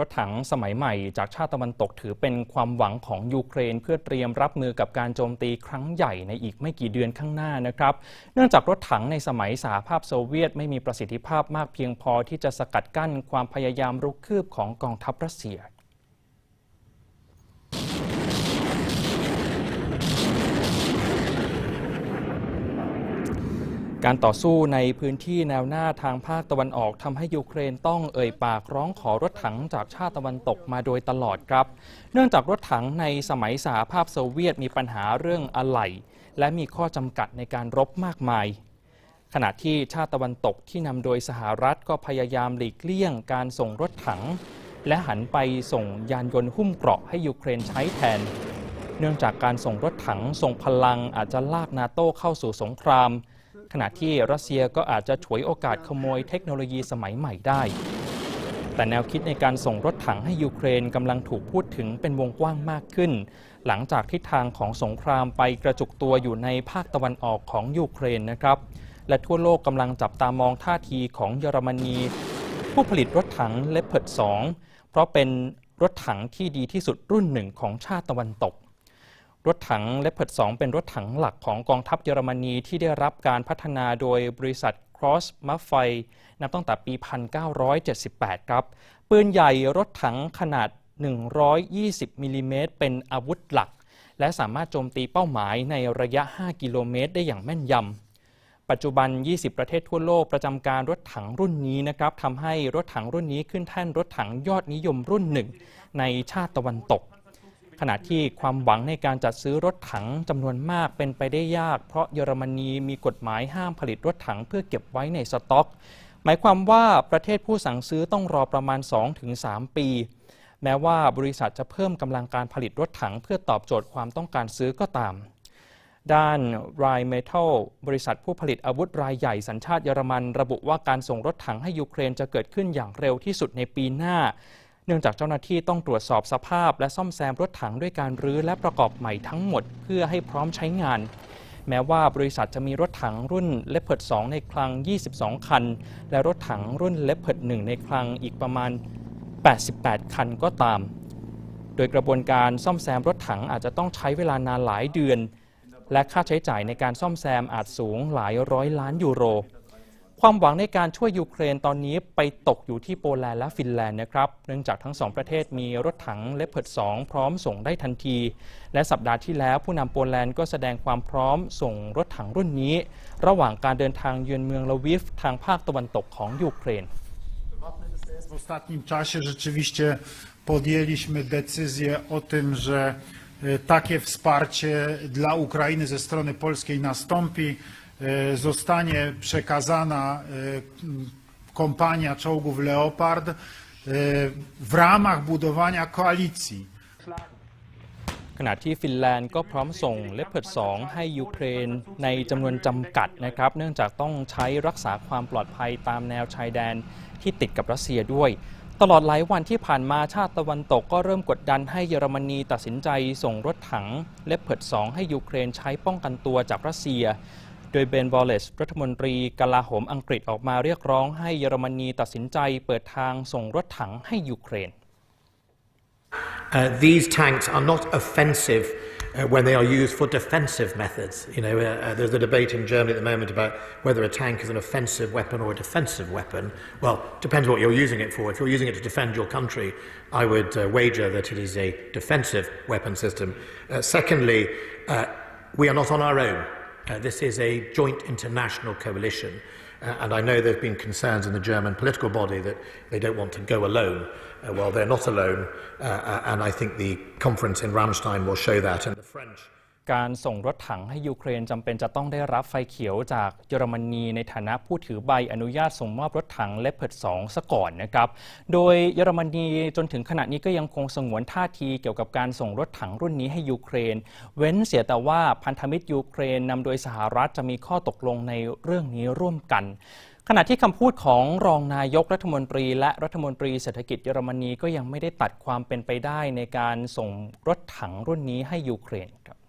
รถถังสมัยใหม่จากชาติตะวันตกถือเป็นความหวังของยูเครน เพื่อเตรียมรับมือกับการโจมตีครั้งใหญ่ในอีกไม่กี่เดือนข้างหน้านะครับ เนื่องจากรถถังในสมัยสหภาพโซเวียตไม่มีประสิทธิภาพมากเพียงพอที่จะสกัดกั้นความพยายามรุกคืบของกองทัพรัสเซีย การต่อสู้ในพื้นที่แนวหน้าทางภาคตะวันออกทำให้ยูเครนต้องเอ่ยปากร้องขอรถถังจากชาติตะวันตกมาโดยตลอดครับ เนื่องจากรถถังในสมัยสหภาพโซเวียตมีปัญหาเรื่องอะไหล่และมีข้อจำกัดในการรบมากมาย ขณะที่ชาติตะวันตกที่นำโดยสหรัฐก็พยายามหลีกเลี่ยงการส่งรถถัง และหันไปส่งยานยนต์หุ้มเกราะให้ยูเครนใช้แทน เนื่องจากการส่งรถถังส่งพลังอาจจะลากนาโต้เข้าสู่สงคราม ขณะที่รัสเซียก็อาจจะฉวยโอกาสขโมยเทคโนโลยีสมัยใหม่ได้ แต่แนวคิดในการส่งรถถังให้ยูเครนกำลังถูกพูดถึงเป็นวงกว้างมากขึ้น หลังจากทิศทางของสงครามไปกระจุกตัวอยู่ในภาคตะวันออกของยูเครนนะครับ และทั่วโลกกำลังจับตามองท่าทีของเยอรมนี ผู้ผลิตรถถังเลปเพิร์ด2เพราะเป็นรถถังที่ดีที่สุดรุ่นหนึ่งของชาติตะวันตก รถถังเลปเพิร์ด2เป็นรถถังหลักของกองทัพเยอรมนีที่ได้รับการพัฒนาโดยบริษัท Cross m a f f e นับตั้งแต่ปี 1978 ครับ ปืนใหญ่รถถังขนาด 120มิลลิเมตรเป็นอาวุธหลัก และสามารถโจมตีเป้าหมายในระยะ 5 กิโลเมตรได้อย่างแม่นยำปัจจุบัน 20 ประเทศทั่วโลกประจำการรถถังรุ่นนี้นะครับทำให้รถถังรุ่นนี้ขึ้นแท่นรถถังยอดนิยมรุ่นหนึ่งในชาติตะวันตก ขณะที่ความหวังในการจัดซื้อรถถังจำนวนมากเป็นไปได้ยาก เพราะเยอรมนีมีกฎหมายห้ามผลิตรถถังเพื่อเก็บไว้ในสต็อก หมายความว่าประเทศผู้สั่งซื้อต้องรอประมาณ 2-3 ปี แม้ว่าบริษัทจะเพิ่มกำลังการผลิตรถถังเพื่อตอบโจทย์ความต้องการซื้อก็ตามด้าน r i m e t a l บริษัทผู้ผลิตอาวุธรายใหญ่สัญชาติเยอรมัน ระบุว่าการส่งรถถังให้ยูเครนจะเกิดขึ้นอย่างเร็วที่สุดในปีหน้า เนื่องจากเจ้าหน้าที่ต้องตรวจสอบสภาพ และซ่อมแซมรถถังด้วยการรื้อและประกอบใหม่ทั้งหมดเพื่อให้พร้อมใช้งาน แม้ว่าบริษัทจะมีรถถังรุ่น Leopard 2ในคลัง 22 คัน และรถถังรุ่น Leopard 1ในคลังอีกประมาณ 88 คันก็ตาม โดยกระบวนการซ่อมแซมรถถังอาจจะต้องใช้เวลานานหลายเดือน และค่าใช้จ่ายในการซ่อมแซมอาจสูงหลายร้อยล้านยูโร ความหวังในการช่วยยูเครนตอนนี้ไปตกอยู่ที่โปแลนด์และฟินแลนด์นะครับ เนื่องจากทั้งสองประเทศมีรถถังเลเพิร์ด2 พร้อมส่งได้ทันที และสัปดาห์ที่แล้วผู้นำโปแลนด์ก็แสดงความพร้อมส่งรถถังรุ่นนี้ ระหว่างการเดินทางเยือนเมืองลาวิฟทางภาคตะวันตกของยูเครน W ostatnim czasie rzeczywiście podjęliśmy decyzję o tym, że takie wsparcie dla Ukrainy ze strony polskiej nastąpi. Zostanie przekazana kompania czołgów Leopard w ramach budowania koalicji. ขณะที่ฟินแลนด์ก็พร้อมส่งเลปเพิร์ด2 ให้ยูเครนในจำนวนจำกัดนะครับ เนื่องจากต้องใช้รักษาความปลอดภัยตามแนวชายแดนที่ติดกับรัสเซียด้วย ตลอดหลายวันที่ผ่านมาชาติตะวันตกก็เริ่มกดดันให้เยอรมนีตัดสินใจส่งรถถังเลปเพิร์ด2 ให้ยูเครนใช้ป้องกันตัวจากรัสเซีย โดยเบนบอลเลสรัฐมนตรีกลาโหมอังกฤษออกมาเรียกร้องให้เยอรมนีตัดสินใจเปิดทางส่งรถถังให้ยูเครน Uh, these tanks are not offensive uh, when they are used for defensive methods. You know, uh, uh, there's a debate in Germany at the moment about whether a tank is an offensive weapon or a defensive weapon. Well, depends what you're using it for. If you're using it to defend your country, I would uh, wager that it is a defensive weapon system. Uh, secondly, uh, we are not on our own. Uh, this is a joint international coalition, uh, and I know there have been concerns in the German political body that they don't want to go alone. Uh, well, they're not alone, uh, uh and I think the conference in Ramstein will show that, and the French. การส่งรถถังให้ยูเครนจำเป็นจะต้องได้รับไฟเขียวจากเยอรมนีในฐานะผู้ถือใบอนุญาตส่งมอบรถถังเลปเพิร์ด2ซะก่อนนะครับ โดยเยอรมนีจนถึงขณะนี้ก็ยังคงสงวนท่าทีเกี่ยวกับการส่งรถถังรุ่นนี้ให้ยูเครน เว้นเสียแต่ว่าพันธมิตรยูเครนนำโดยสหรัฐจะมีข้อตกลงในเรื่องนี้ร่วมกันขณะที่คำพูดของรองนายกรัฐมนตรี และรัฐมนตรีเศรษฐกิจเยอรมนีก็ยังไม่ได้ตัดความเป็นไปได้ในการส่งรถถังรุ่นนี้ให้ยูเครนครับ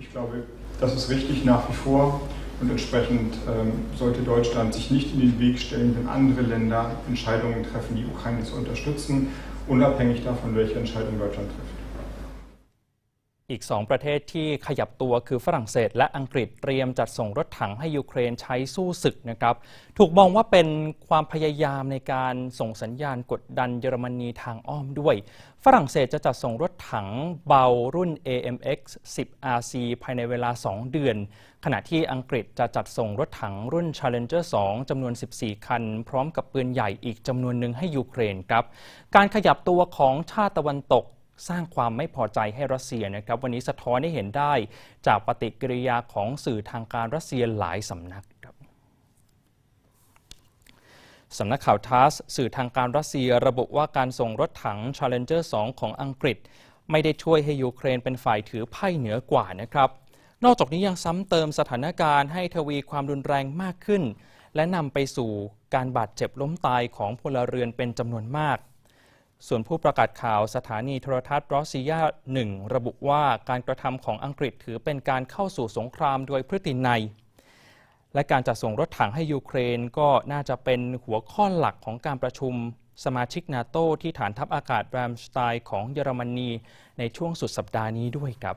Ich glaube, das ist richtig nach wie vor. Und entsprechend ähm, sollte Deutschland sich nicht in den Weg stellen, wenn andere Länder Entscheidungen treffen, die Ukraine zu unterstützen, unabhängig davon, welche Entscheidung Deutschland trifft. อีก 2 ประเทศที่ขยับตัวคือฝรั่งเศส และอังกฤษเตรียมจัดส่งรถถังให้ยูเครนใช้สู้ศึกนะครับ ถูกมองว่าเป็นความพยายามในการส่งสัญญาณกดดันเยอรมนีทางอ้อมด้วย ฝรั่งเศสจะจัดส่งรถถังเบารุ่น AMX 10 RC ภายในเวลา 2 เดือน ขณะที่อังกฤษจะจัดส่งรถถังรุ่น Challenger 2จำนวน 14 คัน พร้อมกับปืนใหญ่อีกจำนวนหนึ่งให้ยูเครนครับ การขยับตัวของชาติตะวันตก สร้างความไม่พอใจให้รัสเซียนะครับ วันนี้สะท้อนให้เห็นได้จากปฏิกิริยาของสื่อทางการรัสเซียหลายสำนักครับสำนักข่าวทัสสื่อทางการรัสเซียระบุว่าการส่งรถถัง Challenger 2 ของอังกฤษ ไม่ได้ช่วยให้ยูเครนเป็นฝ่ายถือไพ่เหนือกว่านะครับ นอกจากนี้ยังซ้ำเติมสถานการณ์ให้ทวีความรุนแรงมากขึ้น และนำไปสู่การบาดเจ็บล้มตายของพลเรือนเป็นจำนวนมาก ส่วนผู้ประกาศข่าวสถานีโทรทัศน์รอสเซียหนึ่งระบุว่าการกระทำของอังกฤษถือเป็นการเข้าสู่สงครามโดยพฤตินัย และการจัดส่งรถถังให้ยูเครนก็น่าจะเป็นหัวข้อหลักของการประชุมสมาชิกนาโตที่ฐานทัพอากาศแรมสไตน์ของเยอรมนีในช่วงสุดสัปดาห์นี้ด้วยครับ